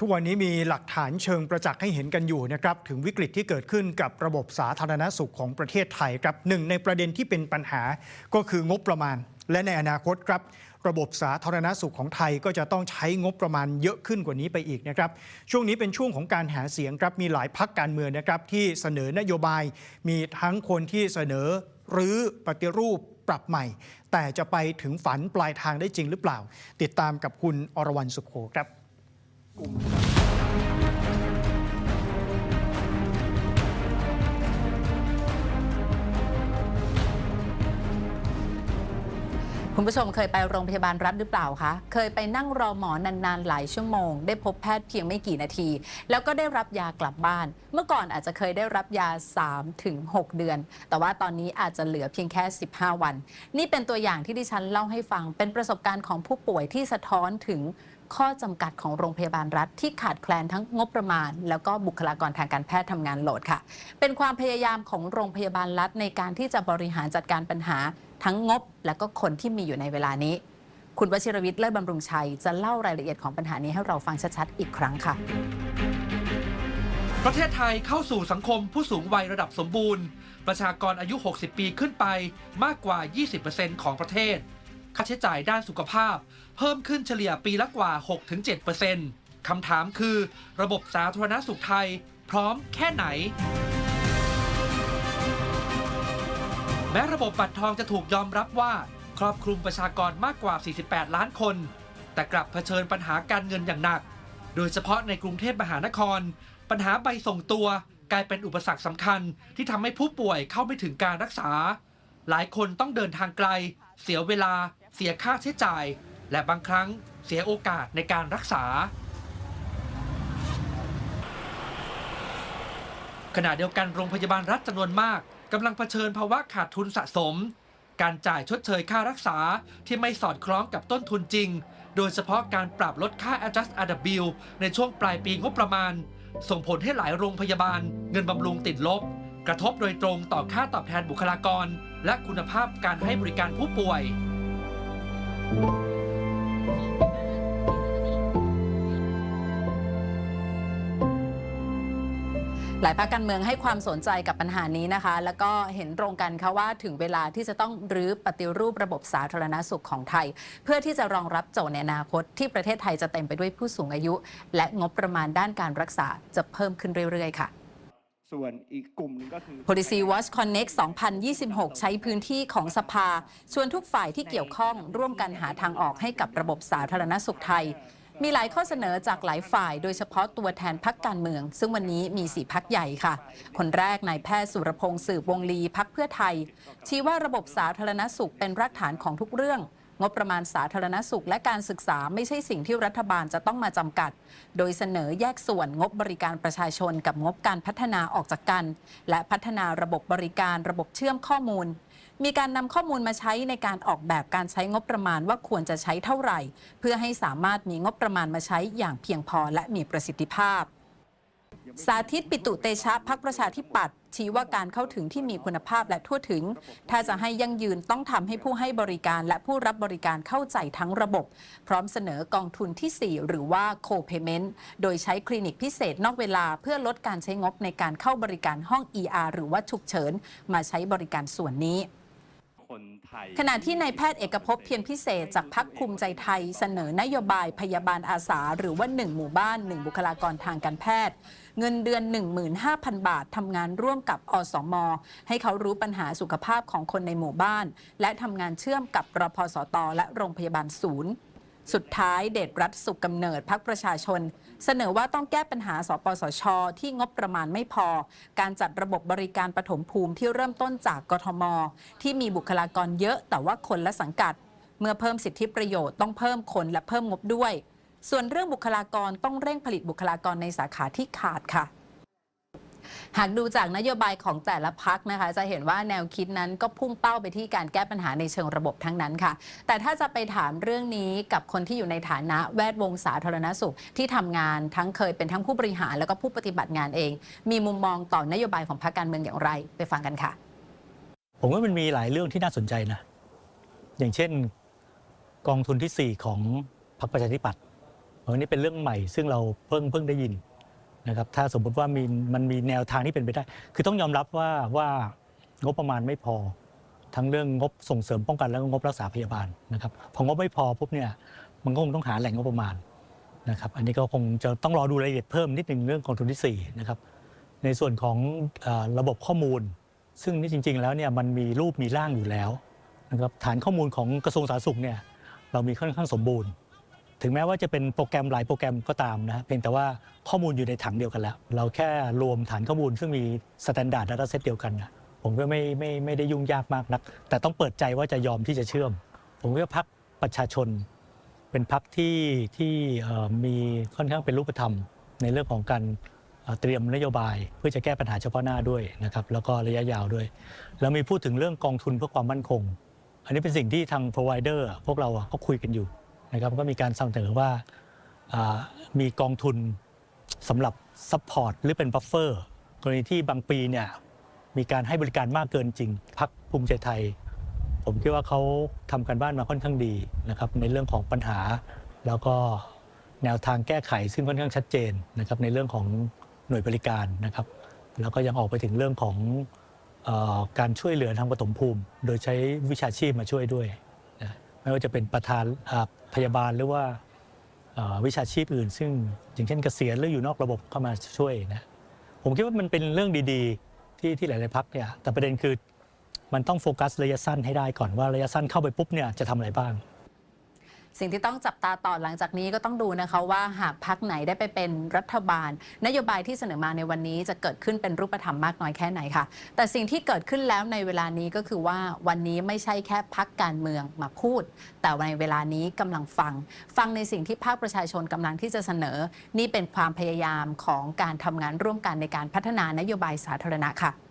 ทุกวันนี้มีหลักฐานเชิงประจักษ์ให้เห็นกันอยู่นะครับถึงวิกฤตที่เกิดขึ้นกับระบบสาธารณสุขของประเทศไทยครับหนึ่งในประเด็นที่เป็นปัญหาก็คืองบประมาณ และในอนาคตครับ ระบบสาธารณสุขของไทยก็จะต้องใช้งบประมาณเยอะขึ้นกว่านี้ไปอีกนะครับช่วงนี้เป็นช่วงของการหาเสียงครับมีหลายพักการเมืองนะครับที่เสนอนโยบาย มีทั้งคนที่เสนอหรือปฏิรูปปรับใหม่ แต่จะไปถึงฝันปลายทางได้จริงหรือเปล่า ติดตามกับคุณอรวรรณสุขโขครับ คุณผู้ชมเคยไปโรงพยาบาลรัฐหรือเปล่าคะ เคยไปนั่งรอหมอนานๆ หลายชั่วโมง ได้พบแพทย์เพียงไม่กี่นาที แล้วก็ได้รับยากลับบ้าน เมื่อก่อนอาจจะเคยได้รับยา3ถึง6เดือน แต่ว่าตอนนี้อาจจะเหลือเพียงแค่ 15 วัน นี่เป็นตัวอย่างที่ดิฉันเล่าให้ฟัง เป็นประสบการณ์ของผู้ป่วยที่สะท้อนถึง ข้อจำกัดของโรงพยาบาลรัฐที่ขาดแคลนทั้งงบประมาณ แล้วก็บุคลากรทางการแพทย์ทำงานโหลดค่ะ เป็นความพยายามของโรงพยาบาลรัฐในการที่จะบริหารจัดการปัญหา ทั้งงบ และก็คนที่มีอยู่ในเวลานี้ คุณวชิรวิทย์เลิศบำรุงชัยจะเล่ารายละเอียดของปัญหานี้ให้เราฟังชัดๆอีกครั้งค่ะ ประเทศไทยเข้าสู่สังคมผู้สูงวัยระดับสมบูรณ์ ประชากรอายุ 60 ปีขึ้นไปมากกว่า 20%ของประเทศ ค่าใช้จ่ายด้านสุขภาพ เพิ่มขึ้นเฉลี่ยปีละกว่า 6-7%คำถามคือ ระบบสาธารณสุขไทย พร้อมแค่ไหน แม้ระบบบัตรทองจะถูกยอมรับว่า ครอบคลุมประชากรมากกว่า 48 ล้านคน แต่กลับเผชิญปัญหาการเงินอย่างหนัก โดยเฉพาะในกรุงเทพมหานคร ปัญหาใบส่งตัวกลายเป็นอุปสรรคสำคัญที่ทำให้ผู้ป่วยเข้าไม่ถึงการรักษา หลายคนต้องเดินทางไกล เสียเวลา เสียค่าใช้จ่าย และบางครั้งเสียโอกาสในการรักษา ขณะเดียวกันโรงพยาบาลรัฐจำนวนมากกำลังเผชิญภาวะขาดทุนสะสม การจ่ายชดเชยค่ารักษาที่ไม่สอดคล้องกับต้นทุนจริง โดยเฉพาะการปรับลดค่า adjust RW ในช่วงปลายปีงบประมาณ ส่งผลให้หลายโรงพยาบาล เงินบำรุงติดลบ กระทบโดยตรงต่อค่าตอบแทนบุคลากร และคุณภาพการให้บริการผู้ป่วย หลายภาคการเมืองให้ความสนใจกับปัญหานี้นะคะ แล้วก็เห็นตรงกันค่ะว่าถึงเวลาที่จะต้องรื้อปฏิรูประบบสาธารณสุขของไทย เพื่อที่จะรองรับโจทย์ในอนาคต ที่ประเทศไทยจะเต็มไปด้วยผู้สูงอายุ และงบประมาณด้านการรักษาจะเพิ่มขึ้นเรื่อย ๆ ค่ะส่วนอีกกลุ่มหนึงก็คือ Policy Watch Connect 2026 ใช้พื้นที่ของสภา ชวนทุกฝ่ายที่เกี่ยวข้องร่วมกันหาทางออกให้กับระบบสาธารณสุขไทย มีหลายข้อเสนอจากหลายฝ่าย โดยเฉพาะตัวแทนพักการเมือง ซึ่งวันนี้มีสี่พักใหญ่ค่ะ คนแรกนายแพทย์สุรพงศ์สืบวงลีพักเพื่อไทย ชี้ว่าระบบสาธารณสุขเป็นรากฐานของทุกเรื่องงบประมาณสาธารณสุขและการศึกษาไม่ใช่สิ่งที่รัฐบาลจะต้องมาจำกัด โดยเสนอแยกส่วนงบบริการประชาชนกับงบการพัฒนาออกจากกัน และพัฒนาระบบบริการระบบเชื่อมข้อมูล มีการนำข้อมูลมาใช้ในการออกแบบการใช้งบประมาณว่าควรจะใช้เท่าไหร่ เพื่อให้สามารถมีงบประมาณมาใช้อย่างเพียงพอและมีประสิทธิภาพสาธิตปิตุเตชะพักประชาธิปัตย์ชี้ว่าการเข้าถึงที่มีคุณภาพและทั่วถึง ถ้าจะให้ยั่งยืนต้องทำให้ผู้ให้บริการและผู้รับบริการเข้าใจทั้งระบบ พร้อมเสนอกองทุนที่ 4 หรือว่า co-payment โดยใช้คลินิกพิเศษนอกเวลาเพื่อลดการใช้งบในการเข้าบริการห้อง ER หรือว่าฉุกเฉิน มาใช้บริการส่วนนี้ คนไทย ขณะที่นายแพทย์เอกภพเพียรพิเศษจากพักภูมิใจไทยเสนอนโยบายพยาบาลอาสา หรือว่า 1 หมู่บ้าน 1 บุคลากรทางการแพทย์ เงินเดือน 15,000 บาททำงานร่วมกับอสม ให้เขารู้ปัญหาสุขภาพของคนในหมู่บ้าน และทำงานเชื่อมกับรพสตและโรงพยาบาลศูนย์ สุดท้ายเดชรัฐสุขกำเนิดพักประชาชน เสนอว่าต้องแก้ปัญหาสปสช ที่งบประมาณไม่พอ การจัดระบบบริการปฐมภูมิที่เริ่มต้นจากกทม ที่มีบุคลากรเยอะแต่ว่าคนและสังกัด เมื่อเพิ่มสิทธิประโยชน์ต้องเพิ่มคนและเพิ่มงบด้วย ส่วนเรื่องบุคลากรต้องเร่งผลิตบุคลากรในสาขาที่ขาดค่ะ หากดูจากนโยบายของแต่ละพักนะคะ จะเห็นว่าแนวคิดนั้นก็พุ่งเป้าไปที่การแก้ปัญหาในเชิงระบบทั้งนั้นค่ะ แต่ถ้าจะไปถามเรื่องนี้กับคนที่อยู่ในฐานะแวดวงสาธารณสุขที่ทำงานทั้งเคยเป็นทั้งผู้บริหารแล้วก็ผู้ปฏิบัติงานเอง มีมุมมองต่อนโยบายของพรรคการเมืองอย่างไร ไปฟังกันค่ะ ผมว่ามันมีหลายเรื่องที่น่าสนใจนะ อย่างเช่น กองทุนที่ 4 ของพรรคประชาธิปัตย์อันนี้เป็นเรื่องใหม่ซึ่งเราเพิ่งเพิ่งได้ยิน นะครับถ้าสมมุติว่ามีมันมีแนวทางที่เป็นไปได้ คือต้องยอมรับว่าว่างบประมาณไม่พอ ทั้งเรื่องงบส่งเสริมป้องกันและงบรักษาพยาบาลนะครับพองบไม่พอปุ๊บเนี่ยมันก็คงต้องหาแหล่งงบประมาณนะครับอันนี้ก็คงจะต้องรอดูรายละเอียดเพิ่มนิดหนึ่งเรื่องกองทุนที่สี่นะครับในส่วนของระบบข้อมูล ซึ่งนี่จริง ๆ แล้วเนี่ยมันมีรูปมีร่างอยู่แล้วนะครับฐานข้อมูลของกระทรวงสาธารณสุขเนี่ยเรามีค่อนข้างสมบูรณ์ ถึงแม้ว่าจะเป็นโปรแกรมหลายโปรแกรมก็ตามนะฮะเพียงแต่ว่าข้อมูลอยู่ในถังเดียวกันแล้ว เราแค่รวมฐานข้อมูลซึ่งมีสแตนดาร์ด a ต a เซตเดียวกันนะผมก็ไม่ไม่ไม่ได้ยุ่งยากมากนัก แต่ต้องเปิดใจว่าจะยอมที่จะเชื่อม ผมว่าพักประชาชน เป็นพักที่ที่มีค่อนข้างเป็นรูปธรรม ในเรื่องของการเตรียมนโยบายเพื่อจะแก้ปัญหาเฉพาะหน้าด้วยนะครับแล้วก็ระยะยาวด้วยแล้วมีพูดถึงเรื่องกองทุนเพื่อความมั่นคง อันนี้เป็นสิ่งที่ทาง provider อะพวกเราก็คุยกันอยู่ นะครับก็มีการเสนอว่าอ่ามีกองทุนสำหรับ support หรือเป็น buffer กรณีที่บางปีเนี่ยมีการให้บริการมากเกินจริงพักภูมิใจไทย ผมคิดว่าเขาทำการบ้านมาค่อนข้างดีนะครับในเรื่องของปัญหา แล้วก็แนวทางแก้ไขซึ่งค่อนข้างชัดเจนนะครับในเรื่องของหน่วยบริการนะครับแล้วก็ยังออกไปถึงเรื่องของออการช่วยเหลือทางปฐมภูมิ โดยใช้วิชาชีพมาช่วยด้วย ไม่ว่าจะเป็นประธานพยาบาลหรือว่าวิชาชีพอื่น ซึ่งอย่างเช่นเกษียณหรืออยู่นอกระบบเข้ามาช่วยนะผมคิดว่ามันเป็นเรื่องดีๆที่ที่หลาย ๆพักเนี่ยแต่ประเด็นคือมันต้องโฟกัสระยะสั้นให้ได้ก่อนว่าระยะสั้นเข้าไปปุ๊บเนี่ยจะทำอะไรบ้าง สิ่งที่ต้องจับตาต่อหลังจากนี้ก็ต้องดูนะคะว่าหากพักไหนได้ไปเป็นรัฐบาล นโยบายที่เสนอมาในวันนี้จะเกิดขึ้นเป็นรูปธรรมมากน้อยแค่ไหนค่ะ แต่สิ่งที่เกิดขึ้นแล้วในเวลานี้ก็คือว่าวันนี้ไม่ใช่แค่พักการเมืองมาพูด แต่ในเวลานี้กำลังฟัง ฟังในสิ่งที่ภาคประชาชนกำลังที่จะเสนอ นี่เป็นความพยายามของการทำงานร่วมกันในการพัฒนานโยบายสาธารณะค่ะ